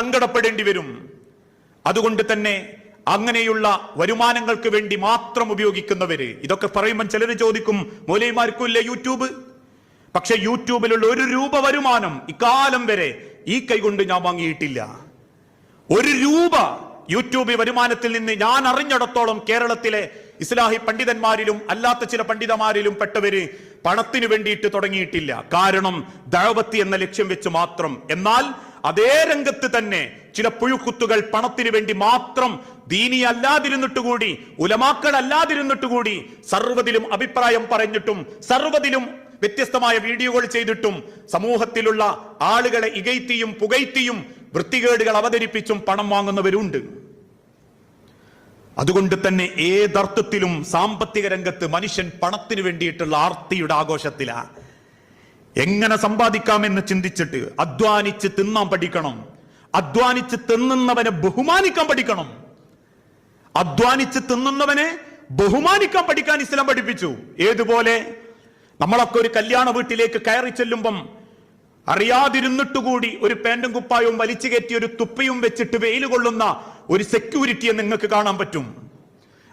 സങ്കടപ്പെടേണ്ടി വരും. അതുകൊണ്ട് തന്നെ അങ്ങനെയുള്ള വരുമാനങ്ങൾക്ക് വേണ്ടി മാത്രം ഉപയോഗിക്കുന്നവര്. ഇതൊക്കെ പറയുമ്പോൾ ചിലർ ചോദിക്കും മൂലയമാർക്കുമില്ലേ യൂട്യൂബ്? പക്ഷെ യൂട്യൂബിലുള്ള ഒരു രൂപ വരുമാനം ഇക്കാലം വരെ ഈ കൈകൊണ്ട് ഞാൻ വാങ്ങിയിട്ടില്ല. ഒരു രൂപ യൂട്യൂബ് വരുമാനത്തിൽ നിന്ന് ഞാൻ അറിഞ്ഞിടത്തോളം കേരളത്തിലെ ഇസ്ലാഹി പണ്ഡിതന്മാരിലും അല്ലാത്ത ചില പണ്ഡിതന്മാരിലും പെട്ടവര് പണത്തിന് വേണ്ടിയിട്ട് തുടങ്ങിയിട്ടില്ല. കാരണം ദഴവത്തി എന്ന ലക്ഷ്യം വെച്ച് മാത്രം. എന്നാൽ അതേ രംഗത്ത് തന്നെ ചില പുഴുക്കുത്തുകൾ പണത്തിന് വേണ്ടി മാത്രം ദീനി അല്ലാതിരുന്നിട്ടുകൂടി ഉലമാക്കൾ അല്ലാതിരുന്നിട്ടുകൂടി സർവതിലും അഭിപ്രായം പറഞ്ഞിട്ടും സർവതിലും വ്യത്യസ്തമായ വീഡിയോകൾ ചെയ്തിട്ടും സമൂഹത്തിലുള്ള ആളുകളെ ഇകയ്ത്തിയും പുകയ്ത്തിയും വൃത്തികേടുകൾ അവതരിപ്പിച്ചും പണം വാങ്ങുന്നവരുണ്ട്. അതുകൊണ്ട് തന്നെ ഏതർത്ഥത്തിലും സാമ്പത്തിക രംഗത്ത് മനുഷ്യൻ പണത്തിന് വേണ്ടിയിട്ടുള്ള ആർത്തിയുടെ ആഘോഷത്തിലാ. എങ്ങനെ സമ്പാദിക്കാമെന്ന് ചിന്തിച്ചിട്ട് അധ്വാനിച്ച് തിന്നാൻ പഠിക്കണം. അധ്വാനിച്ച് തിന്നുന്നവനെ ബഹുമാനിക്കാൻ പഠിക്കണം. അധ്വാനിച്ച് തിന്നുന്നവനെ ബഹുമാനിക്കാൻ പഠിക്കാൻ ഇസ്ലാം പഠിപ്പിച്ചു. ഏതുപോലെ? നമ്മളൊക്കെ ഒരു കല്യാണ വീട്ടിലേക്ക് കയറി ചെല്ലുമ്പം അറിയാതിരുന്നിട്ടുകൂടി ഒരു പാന്റും കുപ്പായവും വലിച്ചു കയറ്റി ഒരു തുപ്പയും വെച്ചിട്ട് വെയിൽ കൊള്ളുന്ന ഒരു സെക്യൂരിറ്റിയെ നിങ്ങൾക്ക് കാണാൻ പറ്റും.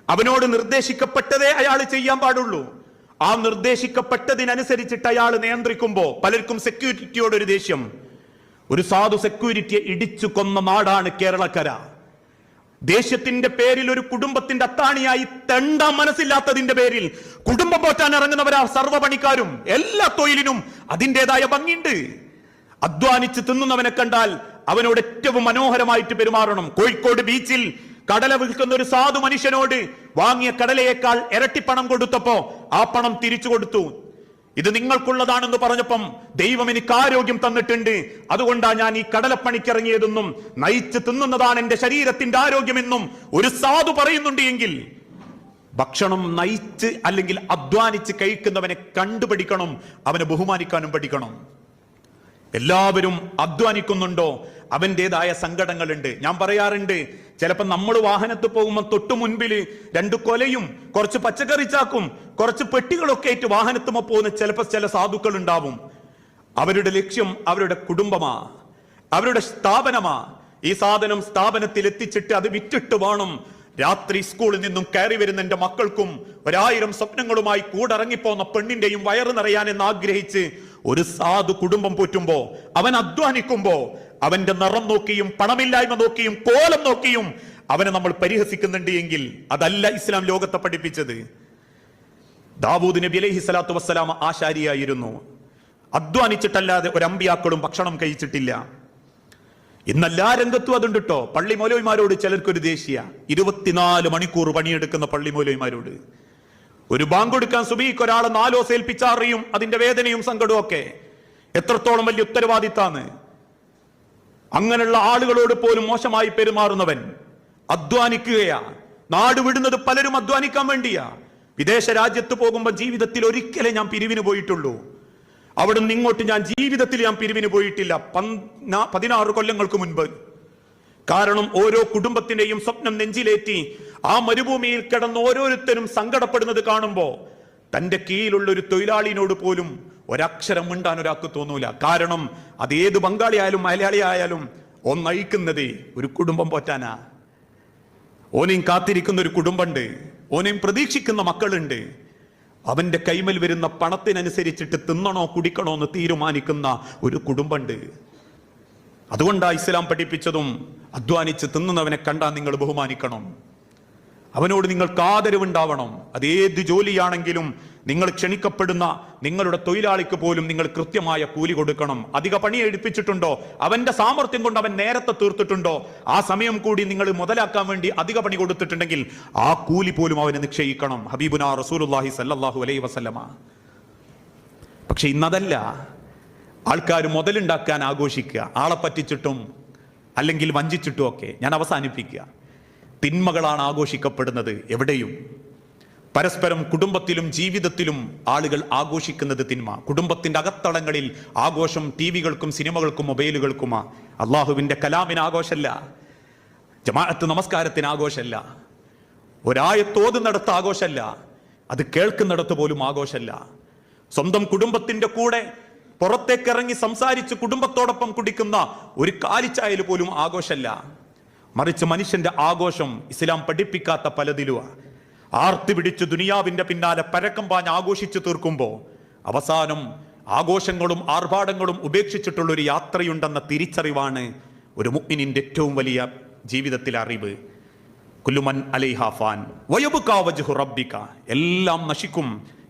അവനോട് നിർദ്ദേശിക്കപ്പെട്ടതേ അയാൾ ചെയ്യാൻ പാടുള്ളൂ. ആ നിർദ്ദേശിക്കപ്പെട്ടതിനനുസരിച്ചിട്ട് അയാൾ നിയന്ത്രിക്കുമ്പോൾ പലർക്കും സെക്യൂരിറ്റിയോട് ഒരു ദേഷ്യം. ഒരു സാധു സെക്യൂരിറ്റിയെ ഇടിച്ചു കൊന്ന നാടാണ് കേരളക്കര. ദേഷ്യത്തിന്റെ പേരിൽ ഒരു കുടുംബത്തിന്റെ അത്താണിയായി തെണ്ടാൻ മനസ്സില്ലാത്തതിന്റെ പേരിൽ കുടുംബം പോറ്റാൻ ഇറങ്ങുന്നവരാ സർവപണിക്കാരും എല്ലാ തൊഴിലിനും അതിന്റെതായ ഭംഗിയുണ്ട്. അധ്വാനിച്ച് തിന്നുന്നവനെ കണ്ടാൽ അവനോട് ഏറ്റവും മനോഹരമായിട്ട് പെരുമാറണം. കോഴിക്കോട് ബീച്ചിൽ കടല വിൽക്കുന്ന ഒരു സാധു മനുഷ്യനോട് വാങ്ങിയ കടലയേക്കാൾ ഇരട്ടി പണം കൊടുത്തപ്പോ ആ പണം തിരിച്ചു കൊടുത്തു. ഇത് നിങ്ങൾക്കുള്ളതാണെന്ന് പറഞ്ഞപ്പം ദൈവം എനിക്ക് ആരോഗ്യം തന്നിട്ടുണ്ട്. അതുകൊണ്ടാണ് ഞാൻ ഈ കടലപ്പണിക്കിറങ്ങിയതെന്നും നയിച്ച് തിന്നുന്നതാണ് എന്റെ ശരീരത്തിന്റെ ആരോഗ്യമെന്നും ഒരു സാധു പറയുന്നുണ്ട് എങ്കിൽ ഭക്ഷണം നയിച്ച് അല്ലെങ്കിൽ അധ്വാനിച്ച് കഴിക്കുന്നവനെ കണ്ടുപഠിക്കണം അവനെ ബഹുമാനിക്കാനും പഠിക്കണം. എല്ലാവരും അധ്വാനിക്കുന്നുണ്ടോ? അവന്റെതായ സങ്കടങ്ങളുണ്ട്. ഞാൻ പറയാറുണ്ട് ചിലപ്പോൾ നമ്മൾ വാഹനത്തിൽ പോകുമ്പോൾ തൊട്ടു മുൻപിൽ രണ്ട് കൊലയും കുറച്ച് പച്ചക്കറി ചാക്കും കുറച്ച് പെട്ടികളൊക്കെ ആയിട്ട് വാഹനത്തുമ പോകുന്ന ചിലപ്പോൾ ചില സാധുക്കൾ ഉണ്ടാവും അവരുടെ ലക്ഷ്യം അവരുടെ കുടുംബമാ അവരുടെ സ്ഥാപനമാ. ഈ സാധനം സ്ഥാപനത്തിൽ എത്തിച്ചിട്ട് അത് വിറ്റിട്ട് വേണം. രാത്രി സ്കൂളിൽ നിന്നും കയറി വരുന്ന എന്റെ മക്കൾക്കും ഒരായിരം സ്വപ്നങ്ങളുമായി കൂടിറങ്ങിപ്പോന്ന പെണ്ണിന്റെയും വയറ് നിറയാൻ എന്ന് ആഗ്രഹിച്ച് ഒരു സാധു കുടുംബം പോറ്റുമ്പോ അവൻ അധ്വാനിക്കുമ്പോ അവന്റെ നിറം നോക്കിയും പണമില്ലായ്മ നോക്കിയും കോലം നോക്കിയും അവനെ നമ്മൾ പരിഹസിക്കുന്നുണ്ട് എങ്കിൽ അതല്ല ഇസ്ലാം ലോകത്തെ പഠിപ്പിച്ചത്. ദാവൂദ് നബി അലൈഹി സ്വലാത്തു വസ്സലാം ആശാരിയായിരുന്നു. അധ്വാനിച്ചിട്ടല്ലാതെ ഒരു അമ്പിയാക്കളും ഭക്ഷണം കഴിച്ചിട്ടില്ല. ഇന്നെല്ലാ രംഗത്തും അതുണ്ട് കേട്ടോ പള്ളി മൗലവിമാരോട് ചിലർക്കൊരു ദേശീയ ഇരുപത്തിനാല് മണിക്കൂർ പണിയെടുക്കുന്ന പള്ളി മൗലവിമാരോട്. ഒരു ബാങ്ക് കൊടുക്കാൻ സുബീക്ക് ഒരാളെ നാലോ സേൽപ്പിച്ചറിയും അതിന്റെ വേദനയും സങ്കടവും ഒക്കെ. എത്രത്തോളം വലിയ ഉത്തരവാദിത്താന്ന് അങ്ങനെയുള്ള ആളുകളോട് പോലും മോശമായി പെരുമാറുന്നവൻ അധ്വാനിക്കുകയാ. നാട് വിടുന്നത് പലരും അധ്വാനിക്കാൻ വേണ്ടിയാ. വിദേശ രാജ്യത്ത് പോകുമ്പോൾ ജീവിതത്തിൽ ഒരിക്കലേ ഞാൻ പിരിവിന് പോയിട്ടുള്ളൂ. അവിടുന്ന് ഇങ്ങോട്ട് ഞാൻ ജീവിതത്തിൽ ഞാൻ പിരിവിന് പോയിട്ടില്ല. പതിനാറ് കൊല്ലങ്ങൾക്ക് മുൻപ്. കാരണം ഓരോ കുടുംബത്തിന്റെയും സ്വപ്നം നെഞ്ചിലേറ്റി ആ മരുഭൂമിയിൽ കിടന്ന് ഓരോരുത്തരും സങ്കടപ്പെടുന്നത് കാണുമ്പോ തന്റെ കീഴിലുള്ള ഒരു തൊഴിലാളിനോട് പോലും ഒരക്ഷരം മിണ്ടാൻ ഒരാൾക്ക് തോന്നൂല. കാരണം അത് ഏത് ബംഗാളി ആയാലും മലയാളി ആയാലും ഒന്നഴിക്കുന്നത് ഒരു കുടുംബം പോറ്റാനാ. ഓനെയും കാത്തിരിക്കുന്ന ഒരു കുടുംബമുണ്ട് ഓനെയും പ്രതീക്ഷിക്കുന്ന മക്കളുണ്ട്. അവന്റെ കൈമൽ വരുന്ന പണത്തിനനുസരിച്ചിട്ട് തിന്നണോ കുടിക്കണോ എന്ന് തീരുമാനിക്കുന്ന ഒരു കുടുംബമുണ്ട് അതുകൊണ്ടാ ഇസ്ലാം പഠിപ്പിച്ചതും അധ്വാനിച്ച് തിന്നുന്നവനെ കണ്ടാൽ നിങ്ങൾ ബഹുമാനിക്കണം. അവനോട് നിങ്ങൾക്ക് ആദരവുണ്ടാവണം. അത് ഏത് ജോലിയാണെങ്കിലും നിങ്ങൾ ക്ഷണിക്കപ്പെടുന്ന നിങ്ങളുടെ തൊഴിലാളിക്ക് പോലും നിങ്ങൾ കൃത്യമായ കൂലി കൊടുക്കണം. അധിക പണി എടുപ്പിച്ചിട്ടുണ്ടോ? അവന്റെ സാമർത്ഥ്യം കൊണ്ട് അവൻ നേരത്തെ തീർത്തിട്ടുണ്ടോ? ആ സമയം കൂടി നിങ്ങൾ മുതലാക്കാൻ വേണ്ടി അധിക പണി കൊടുത്തിട്ടുണ്ടെങ്കിൽ ആ കൂലി പോലും അവന് നിക്ഷയിക്കണം ഹബീബുന റസൂലുല്ലാഹി സല്ലാഹു അലൈ വസല്ലമ. പക്ഷെ ഇന്നതല്ല. ആൾക്കാർ മുതലുണ്ടാക്കാൻ ആഘോഷിക്കുക. ആളെ പറ്റിച്ചിട്ടും അല്ലെങ്കിൽ വഞ്ചിച്ചിട്ടും ഒക്കെ ഞാൻ അവസാനിപ്പിക്കുക. തിന്മകളാണ് ആഘോഷിക്കപ്പെടുന്നത് എവിടെയും. പരസ്പരം കുടുംബത്തിലും ജീവിതത്തിലും ആളുകൾ ആഘോഷിക്കുന്നത് തിന്മ. കുടുംബത്തിന്റെ അകത്തളങ്ങളിൽ ആഘോഷം ടി വികൾക്കും സിനിമകൾക്കും മൊബൈലുകൾക്കുമാ. അള്ളാഹുവിന്റെ കലാമിന് ആഘോഷമല്ല ജമാഅത്ത് നമസ്കാരത്തിന് ആഘോഷമല്ല ഒരായത്തോതുന്നിടത്ത് ആഘോഷമല്ല അത് കേൾക്കുന്നിടത്ത് പോലും ആഘോഷമല്ല സ്വന്തം കുടുംബത്തിന്റെ കൂടെ പുറത്തേക്ക് ഇറങ്ങി സംസാരിച്ച് കുടുംബത്തോടൊപ്പം കുടിക്കുന്ന ഒരു കാലിച്ചായൽ പോലും ആഘോഷമല്ല മറിച്ച് മനുഷ്യന്റെ ആഘോഷം ഇസ്ലാം പഠിപ്പിക്കാത്ത പലതിലുമാണ് ആർത്തി പിടിച്ച് ദുനിയാവിന്റെ പിന്നാലെ പരക്കം പാഞ്ഞ് ആഘോഷിച്ചു തീർക്കുമ്പോൾ അവസാനം ആഘോഷങ്ങളും ആർഭാടങ്ങളും ഉപേക്ഷിച്ചിട്ടുള്ള ഒരു യാത്രയുണ്ടെന്ന തിരിച്ചറിവാണ് ഒരു മുഅ്മിനിന്റെ ഏറ്റവും വലിയ ജീവിതത്തിലെ അറിവ്. കുല്ലുമൻ അലൈഹാഫാൻ വയബുക്കാവജുഹു റബ്ബിക. എല്ലാം നശിക്കും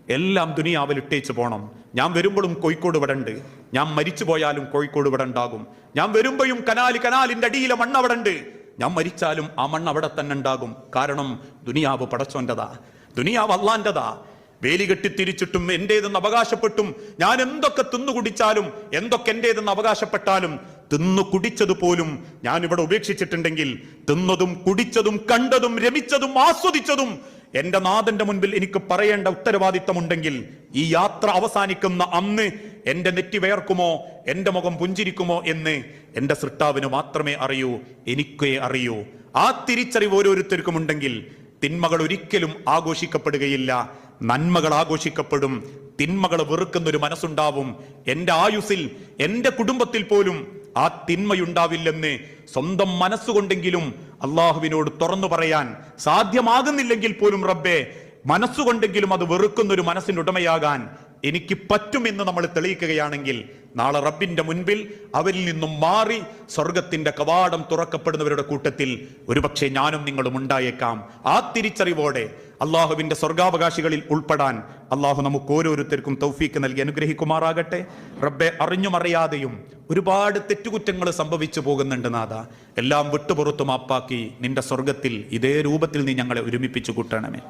എല്ലാം ദുനിയാവിൽ ഇട്ടേച്ച് പോണം. ഞാൻ വരുമ്പോഴും കോഴിക്കോട് വിടണ്ട് ഞാൻ മരിച്ചു പോയാലും കോഴിക്കോട് വിടണ്ടാകും ഞാൻ വരുമ്പോഴും കനാല് കനാലിന്റെ അടിയിലെ മണ്ണ് അവിടെ ഞാൻ മരിച്ചാലും ആ മണ്ണ് അവിടെ തന്നെ ഉണ്ടാകും. കാരണം ദുനിയാവ് പടച്ചോന്റെതാ. ദുനിയാവ് അള്ളാന്റെതാ. വേലി കെട്ടി തിരിച്ചിട്ടും എന്റേതെന്ന് അവകാശപ്പെട്ടും ഞാൻ എന്തൊക്കെ തിന്നു കുടിച്ചാലും എന്തൊക്കെ എന്റേതെന്ന് അവകാശപ്പെട്ടാലും തിന്നു കുടിച്ചത് പോലും ഞാൻ ഇവിടെ ഉപേക്ഷിച്ചിട്ടുണ്ടെങ്കിൽ തിന്നതും കുടിച്ചതും കണ്ടതും രമിച്ചതും ആസ്വദിച്ചതും എന്റെ നാഥന്റെ മുൻപിൽ എനിക്ക് പറയേണ്ട ഉത്തരവാദിത്തമുണ്ടെങ്കിൽ ഈ യാത്ര അവസാനിക്കുന്ന അന്ന് എന്റെ നെറ്റി വേർക്കുമോ? എന്റെ മുഖം പുഞ്ചിരിക്കുമോ എന്ന് എന്റെ സൃഷ്ടാവിന് മാത്രമേ അറിയൂ എനിക്കേ അറിയൂ. ആ തിരിച്ചറിവ് ഓരോരുത്തർക്കും ഉണ്ടെങ്കിൽ തിന്മകൾ ഒരിക്കലും ആഘോഷിക്കപ്പെടുകയില്ല. നന്മകൾ ആഘോഷിക്കപ്പെടും. തിന്മകൾ വെറുക്കുന്ന ഒരു മനസ്സുണ്ടാവും. എന്റെ ആയുസിൽ എന്റെ കുടുംബത്തിൽ പോലും ആ തിന്മയുണ്ടാവില്ലെന്ന് സ്വന്തം മനസ്സുകൊണ്ടെങ്കിലും അള്ളാഹുവിനോട് തുറന്നു പറയാൻ സാധ്യമാകുന്നില്ലെങ്കിൽ പോലും റബ്ബെ മനസ്സുകൊണ്ടെങ്കിലും അത് വെറുക്കുന്ന ഒരു മനസ്സിന് ഉടമയാകാൻ എനിക്ക് പറ്റുമെന്ന് നമ്മൾ തെളിയിക്കുകയാണെങ്കിൽ നാളെ റബ്ബിന്റെ മുൻപിൽ അവരിൽ നിന്നും മാറി സ്വർഗത്തിന്റെ കവാടം തുറക്കപ്പെടുന്നവരുടെ കൂട്ടത്തിൽ ഒരുപക്ഷെ ഞാനും നിങ്ങളും ഉണ്ടായേക്കാം. ആ തിരിച്ചറിവോടെ അള്ളാഹുവിന്റെ സ്വർഗാവകാശികളിൽ ഉൾപ്പെടാൻ അള്ളാഹു നമുക്ക് ഓരോരുത്തർക്കും തൗഫീക്ക് നൽകി അനുഗ്രഹിക്കുമാറാകട്ടെ. റബ്ബെ അറിഞ്ഞുമറിയാതെയും ഒരുപാട് തെറ്റുകുറ്റങ്ങൾ സംഭവിച്ചു പോകുന്നുണ്ട് നാഥ. എല്ലാം വിട്ടുപുറത്തും മാപ്പാക്കി നിന്റെ സ്വർഗത്തിൽ ഇതേ രൂപത്തിൽ നീ ഞങ്ങളെ ഒരുമിപ്പിച്ചു കൂട്ടണമേ.